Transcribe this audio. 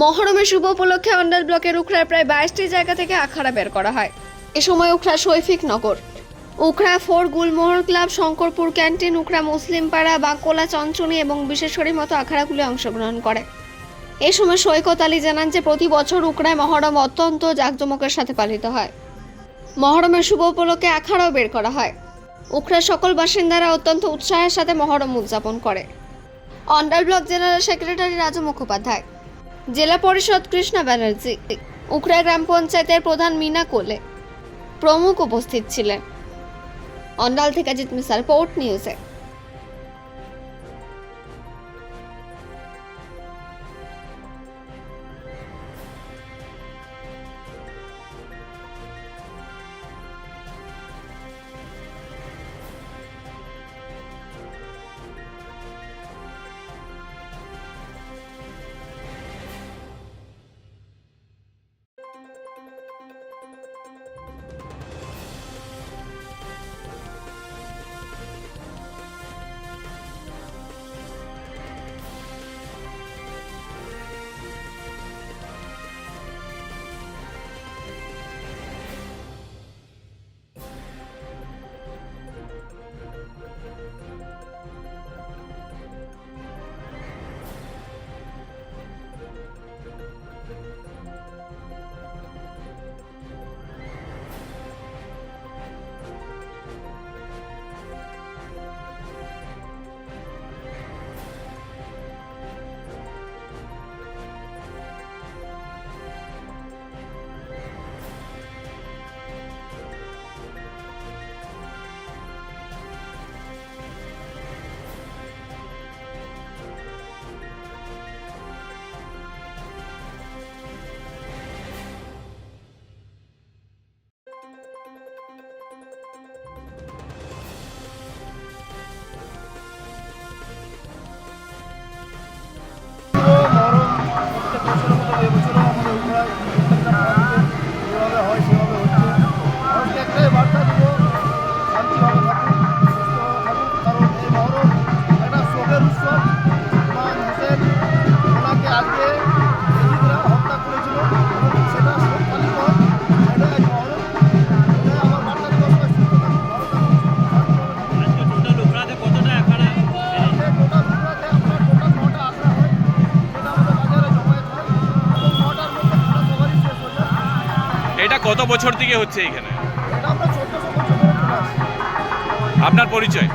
মহরমের শুভ উপলক্ষে অন্ডাল ব্লকের উখড়ার প্রায় বাইশটি জায়গা থেকে আখাড়া বের করা হয়। এ সময় Ukhra Shaifik Nagar. Ukhra four Gulmohar club, Shankarpur canteen, Ukhra Muslim Para Bankola Chanchani এবং বিশেষকরের মতো আখাড়াগুলি অংশগ্রহণ করে। এ সময় সৈকত আলী জানান যে, প্রতি বছর উকড়ায় মহরম অত্যন্ত জাঁকজমকের সাথে পালিত হয়। মহরমের শুভ উপলক্ষে আখাড়াও বের করা হয়। উখড়ার সকল বাসিন্দারা অত্যন্ত উৎসাহের সাথে মহরম উদযাপন করে। Andal block general secretary Raju Mukhopadhyay. Zilla Parishad Krishna Banerjee. Ukhra গ্রাম পঞ্চায়েতের প্রধান মিনা কোলে। প্রমুখ উপস্থিত ছিলেন। অন্ডাল থেকে জিত মিসাল পোর্ট নিউজে। কত বছর থেকে হচ্ছে এখানে? আপনার পরিচয়?